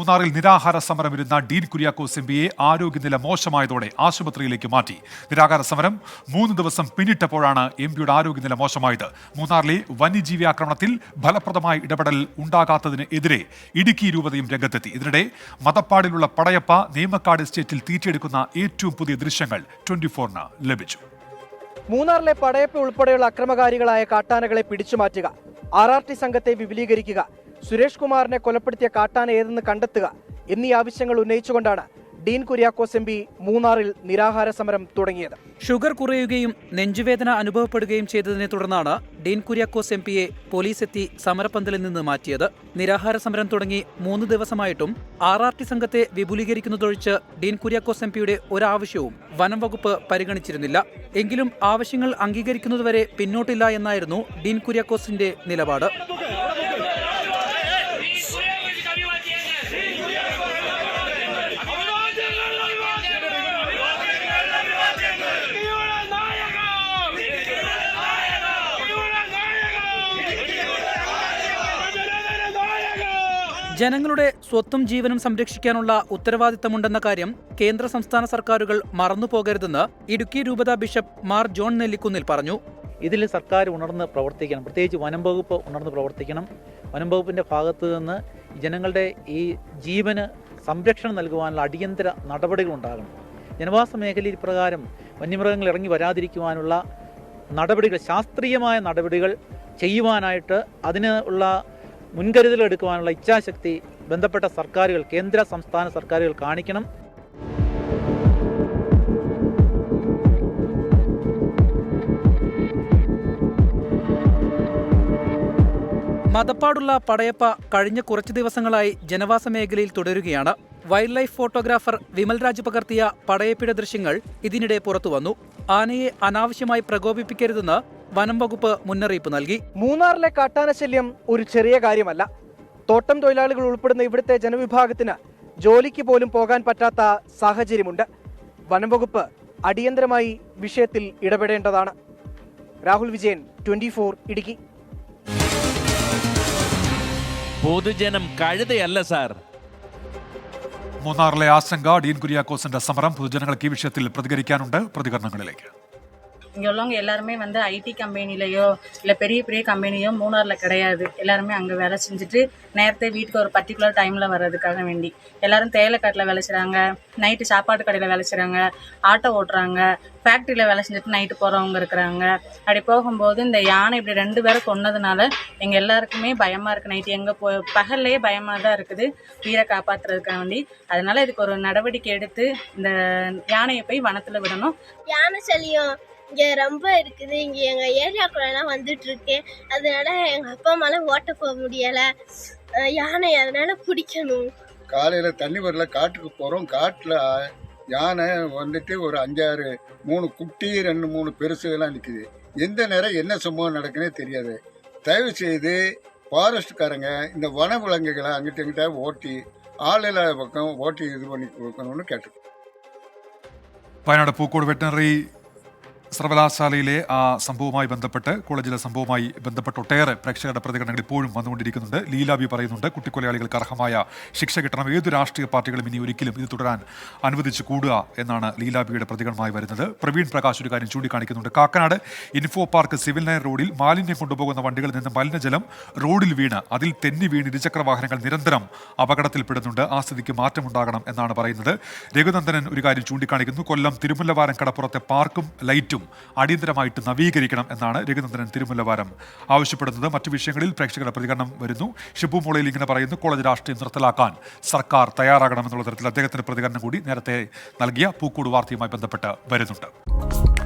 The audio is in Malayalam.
മൂന്നാറിൽ നിരാഹാര സമരം ഇരുന്ന ഡീൻ കുര്യാക്കോസ് എം പിയെ ആരോഗ്യനില മോശമായതോടെ ആശുപത്രിയിലേക്ക് മാറ്റി. നിരാഹാര സമരം മൂന്ന് ദിവസം പിന്നിട്ടപ്പോഴാണ് എം പിയുടെ ആരോഗ്യനില മോശമായത്. മൂന്നാറിലെ വന്യജീവി ആക്രമണത്തിൽ ഫലപ്രദമായ ഇടപെടൽ ഉണ്ടാകാത്തതിന് എതിരെ ഇടുക്കി രൂപതയും രംഗത്തെത്തി. ഇതിനിടെ മതപ്പാടിലുള്ള പടയപ്പ നിയമക്കാട് എസ്റ്റേറ്റിൽ തീറ്റിയെടുക്കുന്ന ഏറ്റവും പുതിയ ദൃശ്യങ്ങൾ ട്വന്റി ഫോറിന് ലഭിച്ചു. മൂന്നാറിലെ പടയപ്പ് ഉൾപ്പെടെയുള്ള അക്രമകാരികളായ കാട്ടാനകളെ പിടിച്ചുമാറ്റുക. ആർ ആർ ടി സംഘത്തെ വിപുലീകരിക്കുക. സുരേഷ് കുമാറിനെ കൊലപ്പെടുത്തിയ കാട്ടാന ഏതെന്ന് കണ്ടെത്തുക എന്നീ ആവശ്യങ്ങൾ ഉന്നയിച്ചുകൊണ്ടാണ് ഡീൻ കുര്യാക്കോസ് എം പി മൂന്നാറിൽ നിരാഹാര സമരം തുടങ്ങിയത്. ഷുഗർ കുറയുകയും നെഞ്ചുവേദന അനുഭവപ്പെടുകയും ചെയ്തതിനെ തുടർന്നാണ് ഡീൻ കുര്യാക്കോസ് എം പിയെ പോലീസ് എത്തി സമരപ്പന്തലിൽ നിന്ന് മാറ്റിയത്. നിരാഹാര സമരം തുടങ്ങി മൂന്ന് ദിവസമായിട്ടും ആർ ആർ ടി സംഘത്തെ വിപുലീകരിക്കുന്നതൊഴിച്ച് ഡീൻ കുര്യാക്കോസ് എം പിയുടെ ഒരാവശ്യവും വനം വകുപ്പ് പരിഗണിച്ചിരുന്നില്ല. എങ്കിലും ആവശ്യങ്ങൾ അംഗീകരിക്കുന്നതുവരെ പിന്നോട്ടില്ല എന്നായിരുന്നു ഡീൻ കുര്യാക്കോസിന്റെ നിലപാട്. ജനങ്ങളുടെ സ്വത്തും ജീവനും സംരക്ഷിക്കാനുള്ള ഉത്തരവാദിത്തമുണ്ടെന്ന കാര്യം കേന്ദ്ര സംസ്ഥാന സർക്കാരുകൾ മറന്നുപോകരുതെന്ന് ഇടുക്കി രൂപത ബിഷപ്പ് മാർ ജോൺ നെല്ലിക്കുന്നിൽ പറഞ്ഞു. ഇതിൽ സർക്കാർ ഉണർന്ന് പ്രവർത്തിക്കണം. പ്രത്യേകിച്ച് വനം വകുപ്പ് ഉണർന്ന് പ്രവർത്തിക്കണം. വനം വകുപ്പിന്റെ ഭാഗത്തു നിന്ന് ജനങ്ങളുടെ ഈ ജീവന് സംരക്ഷണം നൽകുവാനുള്ള അടിയന്തര നടപടികൾ ഉണ്ടാകണം. ജനവാസ മേഖലയിൽ പ്രകാരം വന്യമൃഗങ്ങൾ ഇറങ്ങി വരാതിരിക്കുവാനുള്ള നടപടികൾ ശാസ്ത്രീയമായ നടപടികൾ ചെയ്യുവാനായിട്ട് അതിന് ഉള്ള മുൻകരുതൽ എടുക്കുവാനുള്ള ഇച്ഛാശക്തി ബന്ധപ്പെട്ട സർക്കാരുകൾ കേന്ദ്ര സംസ്ഥാന സർക്കാരുകൾ കാണിക്കണം. മതപ്പാടുള്ള പടയപ്പ കഴിഞ്ഞ കുറച്ചു ദിവസങ്ങളായി ജനവാസ മേഖലയിൽ തുടരുകയാണ്. Wildlife photographer Vimal Raj പകർത്തിയ പടയപ്പിയുടെ ദൃശ്യങ്ങൾ ഇതിനിടെ പുറത്തുവന്നു. ആനയെ അനാവശ്യമായി പ്രകോപിപ്പിക്കരുതെന്ന് വനം വകുപ്പ് മുന്നറിയിപ്പ് നൽകി. മൂന്നാറിലെ കാട്ടാന ശല്യം ഒരു ചെറിയ കാര്യമല്ല. തോട്ടം തൊഴിലാളികൾ ഉൾപ്പെടുന്ന ഇവിടുത്തെ ജനവിഭാഗത്തിന് ജോലിക്ക് പോലും പോകാൻ പറ്റാത്ത സാഹചര്യമുണ്ട്. വനം വകുപ്പ് അടിയന്തരമായി വിഷയത്തിൽ ഇടപെടേണ്ടതാണ്. Rahul Vijayan twenty four Idukki. പൊതുജനം കഴുതയല്ല സാർ. മൂന്നാറിലെ ആശങ്ക ഡീൻ കുര്യാക്കോസിന്റെ സമരം പൊതുജനങ്ങൾക്ക് ഈ വിഷയത്തിൽ പ്രതികരിക്കാനുണ്ട്. പ്രതികരണങ്ങളിലേക്ക്. இங்கே உள்ளவங்க எல்லாருமே வந்து ஐடி கம்பெனிலையோ இல்லை பெரிய பெரிய கம்பெனியோ மூணாரில் கிடையாது. எல்லாருமே அங்கே வேலை செஞ்சுட்டு நேரத்தை வீட்டுக்கு ஒரு பர்டிகுலர் டைமில் வர்றதுக்காக வேண்டி. எல்லாரும் தேயிலைக்காட்டில் வேலை செய்கிறாங்க நைட்டு சாப்பாட்டு கடையில் வேலை செய்கிறாங்க ஆட்டோ ஓட்டுறாங்க ஃபேக்ட்ரியில் வேலை செஞ்சுட்டு நைட்டு போகிறவங்க இருக்கிறாங்க. அப்படி போகும்போது இந்த யானை இப்படி ரெண்டு பேரை கொன்னதுனால எங்கள் எல்லாருக்குமே பயமாக இருக்குது நைட்டு எங்கே போ பகல்லையே பயமாக தான் இருக்குது. உயிரை காப்பாற்றுறதுக்காக வேண்டி அதனால இதுக்கு ஒரு நடவடிக்கை எடுத்து இந்த யானையை போய் வனத்தில் விடணும். யானை சலியம் இங்கே ரொம்ப இருக்குது. இங்கே எங்கள் ஏரியாக்குள்ளெல்லாம் வந்துட்டு இருக்கு. அதனால எங்கள் அப்பா அம்மாலாம் ஓட்ட போக முடியலை. யானை அதனால பிடிக்கணும். காலையில் தண்ணி வரல காட்டுக்கு போகிறோம் காட்டில் யானை வந்துட்டு ஒரு அஞ்சாறு மூணு குட்டி ரெண்டு மூணு பெருசுகள்லாம் நிற்குது எந்த நேரம் என்ன சம்பவம் நடக்குன்னே தெரியாது தயவு செய்து ஃபாரஸ்ட்காரங்க இந்த வன விலங்குகளை அங்கிட்ட இங்கிட்ட ஓட்டி ஆள் இல்லாத பக்கம் ஓட்டி இது பண்ணி கொடுக்கணும்னு கேட்டு വയനാട് പൂക്കോട് വെറ്റിനറി സർവകലാശാലയിലെ ആ സംഭവവുമായി ബന്ധപ്പെട്ട് കോളേജിലെ സംഭവവുമായി ബന്ധപ്പെട്ട് ഒട്ടേറെ പ്രേക്ഷകരുടെ പ്രതികരണങ്ങൾ ഇപ്പോഴും വന്നുകൊണ്ടിരിക്കുന്നുണ്ട്. ലീലാബി പറയുന്നുണ്ട് കുട്ടിക്കൊലയാളികൾക്ക് അർഹമായ ശിക്ഷ കിട്ടണം. ഏത് രാഷ്ട്രീയ പാർട്ടികളും ഇനി ഒരിക്കലും ഇത് തുടരാൻ അനുവദിച്ചു കൂടുക എന്നാണ് ലീലാബിയുടെ പ്രതികരണമായി വരുന്നത്. പ്രവീൺ പ്രകാശ് ഒരു കാര്യം ചൂണ്ടിക്കാണിക്കുന്നുണ്ട്. Kakkanad info park civil line റോഡിൽ മാലിന്യം കൊണ്ടുപോകുന്ന വണ്ടികളിൽ നിന്ന് മലിനജലം റോഡിൽ വീണ് അതിൽ തെന്നി വീണ് ഇരുചക്ര വാഹനങ്ങൾ നിരന്തരം അപകടത്തിൽപ്പെടുന്നുണ്ട്. ആ സ്ഥിതിക്ക് മാറ്റമുണ്ടാകണം എന്നാണ് പറയുന്നത്. രഘുനന്ദനൻ ഒരു കാര്യം ചൂണ്ടിക്കാണിക്കുന്നു. കൊല്ലം തിരുമുല്ലവാരം കടപ്പുറത്തെ പാർക്കും ലൈറ്റും അടിയന്തരമായിട്ട് നവീകരിക്കണം എന്നാണ് രഘുനന്ദനൻ തിരുമുല്ലവാരം ആവശ്യപ്പെടുന്നത്. മറ്റു വിഷയങ്ങളിൽ പ്രേക്ഷകരുടെ പ്രതികരണം വരുന്നു. ഷിബു മോളയിൽ ഇങ്ങനെ പറയുന്നു കോളേജ് രാഷ്ട്രീയം നിർത്തലാക്കാൻ സർക്കാർ തയ്യാറാകണമെന്നുള്ള തരത്തിൽ അദ്ദേഹത്തിന്റെ പ്രതികരണം കൂടി നേരത്തെ നൽകിയ പൂക്കോട് വാർത്തയുമായി ബന്ധപ്പെട്ട് വരുന്നുണ്ട്.